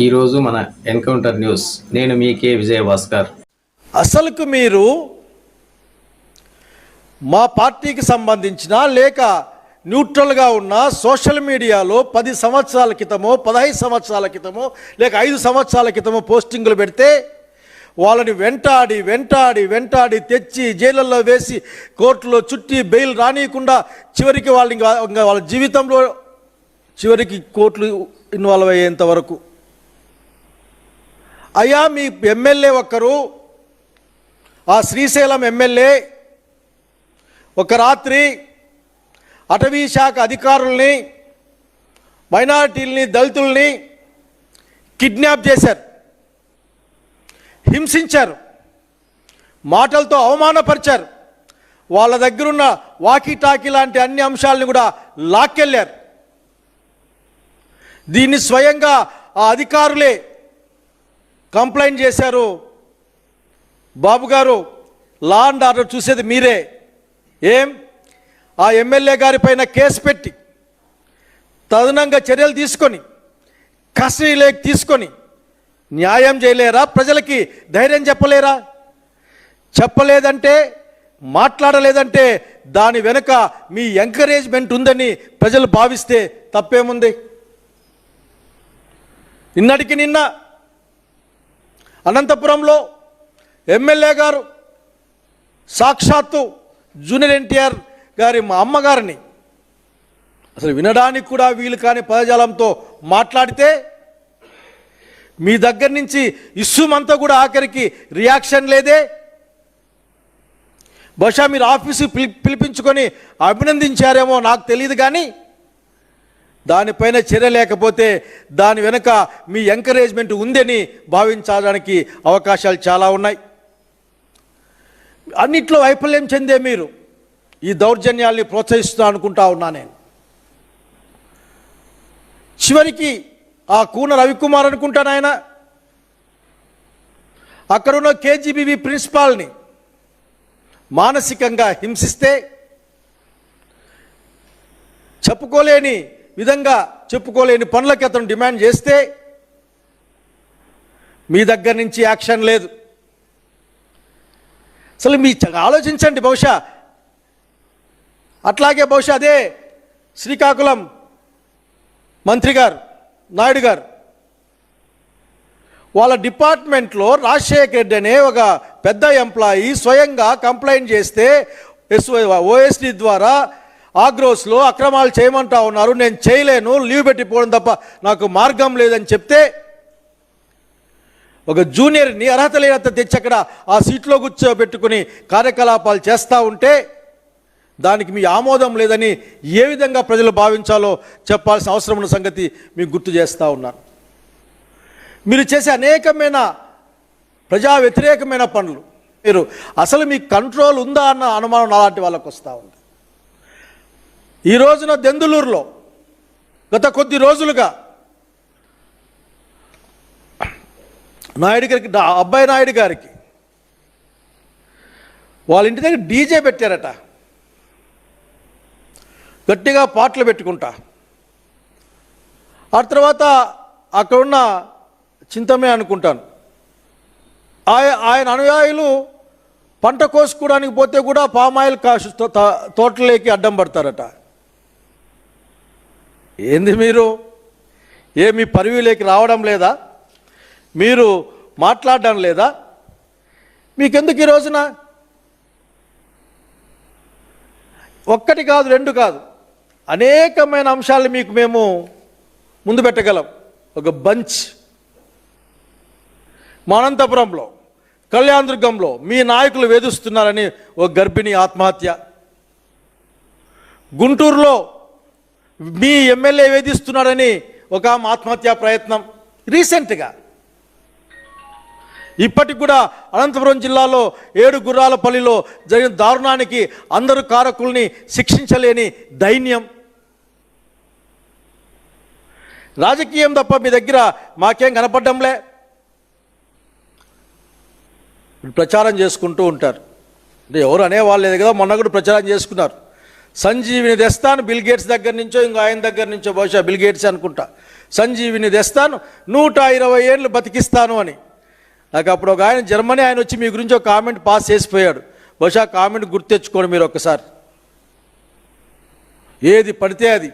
ఈరోజు మన encounter news. నేను మీ కే విజయభాస్కర్. అసలుకు మీరు మా పార్టీకి సంబంధించిన లేక న్యూట్రల్గా ఉన్న సోషల్ మీడియాలో పది సంవత్సరాల క్రితమో పదహైదు సంవత్సరాల క్రితమో లేక ఐదు సంవత్సరాల క్రితమో పోస్టింగ్లు పెడితే వాళ్ళని వెంటాడి వెంటాడి వెంటాడి తెచ్చి జైళ్ళల్లో వేసి కోర్టులో చుట్టి బెయిల్ రానియకుండా చివరికి వాళ్ళని వాళ్ళ జీవితంలో చివరికి కోర్టులు ఇన్వాల్వ్ అయ్యేంత వరకు అయ్యా మీ ఎమ్మెల్యే ఒక్కరు ఆ శ్రీశైలం ఎమ్మెల్యే ఒక రాత్రి అటవీ శాఖ అధికారుల్ని మైనారిటీల్ని దళితుల్ని కిడ్నాప్ చేశారు. హింసించారు. మాటలతో అవమానపరిచారు. వాళ్ళ దగ్గరున్న వాకీ టాకీ లాంటి అన్ని అంశాలను కూడా లాక్కెళ్ళారు. దీన్ని స్వయంగా ఆ అధికారులే కంప్లైంట్ చేశారు. బాబు గారు లా అండ్ ఆర్డర్ చూసేది మీరే. ఏం? ఆ ఎమ్మెల్యే గారి పైన కేసు పెట్టి తదనంగా చర్యలు తీసుకొని కస్టడీలోకి తీసుకొని న్యాయం చేయలేరా? ప్రజలకి ధైర్యం చెప్పలేరా? చెప్పలేదంటే మాట్లాడలేదంటే దాని వెనుక మీ ఎంకరేజ్మెంట్ ఉందని ప్రజలు భావిస్తే తప్పేముంది? నిన్నటికి నిన్న అనంతపురంలో ఎమ్మెల్యే గారు సాక్షాత్తు జూనియర్ ఎన్టీఆర్ గారి మా అమ్మగారిని అసలు వినడానికి కూడా వీలు కాని పదజాలంతో మాట్లాడితే మీ దగ్గర నుంచి ఇస్సుమంతా కూడా ఆఖరికి రియాక్షన్ లేదే. బహుశా మీరు ఆఫీసు పిలి పిలిపించుకొని అభినందించారేమో నాకు తెలియదు కానీ దానిపైన చర్య లేకపోతే దాని వెనుక మీ ఎంకరేజ్మెంట్ ఉందని భావించడానికి అవకాశాలు చాలా ఉన్నాయి. అన్నిట్లో వైఫల్యం చెందే మీరు ఈ దౌర్జన్యాల్ని ప్రోత్సహిస్తున్నా అనుకుంటా ఉన్నా నేను. చివరికి ఆ కూన రవికుమార్ అనుకుంటాను ఆయన అక్కడున్న కేజీబీవీ ప్రిన్సిపాల్ని మానసికంగా హింసిస్తే చెప్పుకోలేని విధంగా చెప్పుకోలేని పనులకి అతను డిమాండ్ చేస్తే మీ దగ్గర నుంచి యాక్షన్ లేదు. అసలు మీ చ- ఆలోచించండి బహుశా. అట్లాగే బహుశా అదే శ్రీకాకుళం మంత్రి గారు నాయుడు గారు వాళ్ళ డిపార్ట్మెంట్లో రాజశేఖర్ రెడ్డి అనే ఒక పెద్ద ఎంప్లాయీ స్వయంగా కంప్లైంట్ చేస్తే ఎస్ ఓఎస్డి ద్వారా ఆగ్రోస్లో అక్రమాలు చేయమంటా ఉన్నారు. నేను చేయలేను లీవ్ పెట్టిపోవడం తప్ప నాకు మార్గం లేదని చెప్తే ఒక జూనియర్ని అర్హత లేనంత తెచ్చి అక్కడ ఆ సీట్లో కూర్చోబెట్టుకుని కార్యకలాపాలు చేస్తూ ఉంటే దానికి మీ ఆమోదం లేదని ఏ విధంగా ప్రజలు భావించాలో చెప్పాల్సిన అవసరం ఉన్న సంగతి మీకు గుర్తు చేస్తూ ఉన్నాను. మీరు చేసే అనేకమైన ప్రజా వ్యతిరేకమైన పనులు. మీరు అసలు మీకు కంట్రోల్ ఉందా అన్న అనుమానం అలాంటి వాళ్ళకు వస్తూ ఉంది. ఈ రోజున దెందులూరులో గత కొద్ది రోజులుగా నాయుడు గారికి అబ్బాయి నాయుడు గారికి వాళ్ళ ఇంటి దగ్గర డీజే పెట్టారట. గట్టిగా పాటలు పెట్టుకుంటా. ఆ తర్వాత అక్కడున్న చింతమే అనుకుంటాను. ఆయ- ఆయన అనుయాయులు పంట కోసుకోవడానికి పోతే కూడా పామాయిల్ కాసు తో- తోటలోకి అడ్డం పడతారట. ఏంది మీరు? ఏ మీ రావడం లేదా? మీరు మాట్లాడడం లేదా? మీకెందుకు ఈ రోజున? ఒక్కటి కాదు రెండు కాదు. అనేకమైన అంశాలు మీకు మేము ముందు పెట్టగలం. ఒక బంచ్. మా అనంతపురంలో కళ్యాణదుర్గంలో మీ నాయకులు వేధిస్తున్నారని ఒక గర్భిణి ఆత్మహత్య. గుంటూరులో మీ ఎమ్మెల్యే వేధిస్తున్నాడని ఒక ఆమె ఆత్మహత్యా ప్రయత్నం రీసెంట్గా. ఇప్పటికి కూడా అనంతపురం జిల్లాలో ఏడు గుర్రాలపల్లిలో జరిగిన దారుణానికి అందరు కారకుల్ని శిక్షించలేని దైన్యం. రాజకీయం తప్ప మీ దగ్గర మాకేం కనపడ్డంలే. ప్రచారం చేసుకుంటూ ఉంటారు. అంటే ఎవరు అనేవాళ్ళు లేదు కదా మొన్న కూడా ప్రచారం చేసుకున్నారు. సంజీవిని తెస్తాను బిల్ గేట్స్ దగ్గర నుంచో ఇంకో ఆయన దగ్గర నుంచో బహుశా బిల్ గేట్స్ అనుకుంటా. సంజీవిని తెస్తాను నూట ఇరవై ఏళ్ళు బతికిస్తాను అని. నాకు అప్పుడు ఒక ఆయన జర్మనీ ఆయన వచ్చి మీ గురించి ఒక కామెంట్ పాస్ చేసిపోయాడు. బహుశా కామెంట్ గుర్తెచ్చుకోండి మీరు ఒక్కసారి ఏది పడితే అది.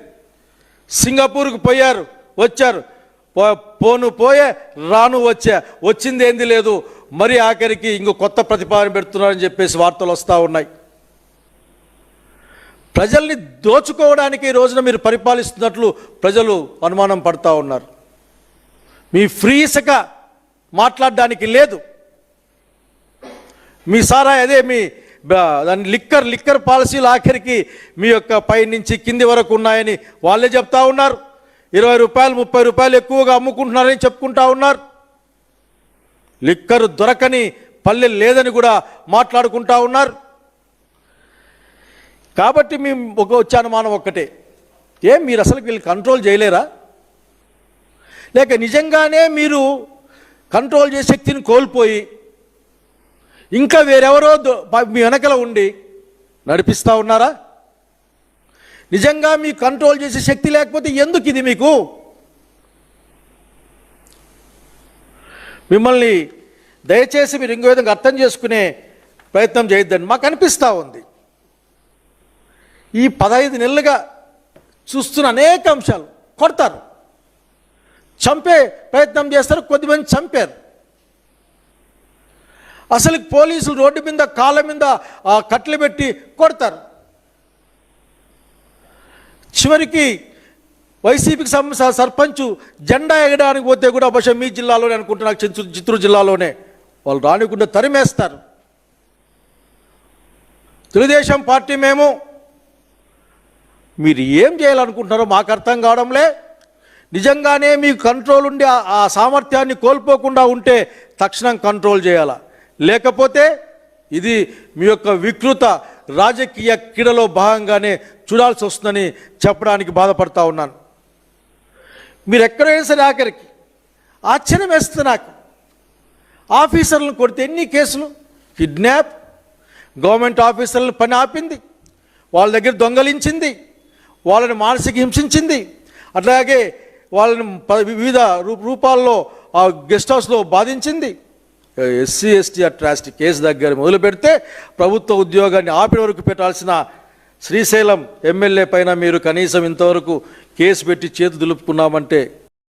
సింగపూర్కు పోయారు వచ్చారు. పో- పోను పోయే రాను వచ్చా. వచ్చింది ఏంది లేదు. మరి ఆఖరికి ఇంకో కొత్త ప్రతిపాదన పెడుతున్నారని చెప్పేసి వార్తలు వస్తూ ఉన్నాయి. ప్రజల్ని దోచుకోవడానికి ఈ రోజున మీరు పరిపాలిస్తున్నట్లు ప్రజలు అనుమానం పడతా ఉన్నారు. మీ ఫ్రీ ఇసుక మాట్లాడడానికి లేదు. మీ సారా అదే మీ దాని లిక్కర్ లిక్కర్ పాలసీలు ఆఖరికి మీ యొక్క పై నుంచి కింది వరకు ఉన్నాయని వాళ్ళే చెప్తా ఉన్నారు. ఇరవై రూపాయలు ముప్పై రూపాయలు ఎక్కువగా అమ్ముకుంటున్నారని చెప్పుకుంటా ఉన్నారు. లిక్కర్ దొరకని పల్లె లేదని కూడా మాట్లాడుకుంటా ఉన్నారు. కాబట్టి మేము ఒక వచ్చే అనుమానం ఒక్కటే. ఏం మీరు అసలు వీళ్ళు కంట్రోల్ చేయలేరా? లేక నిజంగానే మీరు కంట్రోల్ చేసే శక్తిని కోల్పోయి ఇంకా వేరెవరో దో- మీ వెనకల ఉండి నడిపిస్తూ ఉన్నారా? నిజంగా మీ కంట్రోల్ చేసే శక్తి లేకపోతే ఎందుకు ఇది మీకు? మిమ్మల్ని దయచేసి మీరు ఇంకో విధంగా అర్థం చేసుకునే ప్రయత్నం చేయొద్దండి మాకు అనిపిస్తూ ఉంది. ఈ పదహైదు నెలలుగా చూస్తున్న అనేక అంశాలు కొడతారు. చంపే ప్రయత్నం చేస్తారు కొద్దిమంది చంపారు. అసలు పోలీసులు రోడ్డు మీద కాళ్ళ మీద ఆ, పెట్టి కొడతారు. చివరికి వైసీపీకి సంబంధించిన సర్పంచ్ జెండా ఎగడానికి పోతే కూడా బహుశా మీ జిల్లాలోనే అనుకుంటున్నా చిత్తూరు చిత్తూరు జిల్లాలోనే వాళ్ళు రానికుండా తరిమేస్తారు. తెలుగుదేశం పార్టీ మేము మీరు ఏం చేయాలనుకుంటున్నారో మాకు అర్థం కావడంలే. నిజంగానే మీకు కంట్రోల్ ఉండి ఆ- సామర్థ్యాన్ని కోల్పోకుండా ఉంటే తక్షణం కంట్రోల్ చేయాల? లేకపోతే ఇది మీ యొక్క వికృత రాజకీయ క్రీడలో భాగంగానే చూడాల్సి వస్తుందని చెప్పడానికి బాధపడతా ఉన్నాను. మీరు ఎక్కడైనా సరే ఆఖరికి ఆశ్చర్యం వేస్తుంది నాకు. ఆఫీసర్లను కొడితే ఎన్ని కేసులు? కిడ్నాప్. గవర్నమెంట్ ఆఫీసర్లను పని ఆపింది. వాళ్ళ దగ్గర దొంగలించింది. వాళ్ళని మానసిక హింసించింది. అట్లాగే వాళ్ళని ప- వివిధ రూ- రూపాల్లో ఆ గెస్ట్ హౌస్లో బాధించింది. ఎస్సీ ఎస్టీ అట్రాసిటీ కేసు దగ్గర మొదలు పెడితే ప్రభుత్వ ఉద్యోగాన్ని ఆపిన వరకు పెట్టాల్సిన శ్రీశైలం ఎమ్మెల్యే పైన మీరు కనీసం ఇంతవరకు కేసు పెట్టి చేతు దులుపుకున్నామంటే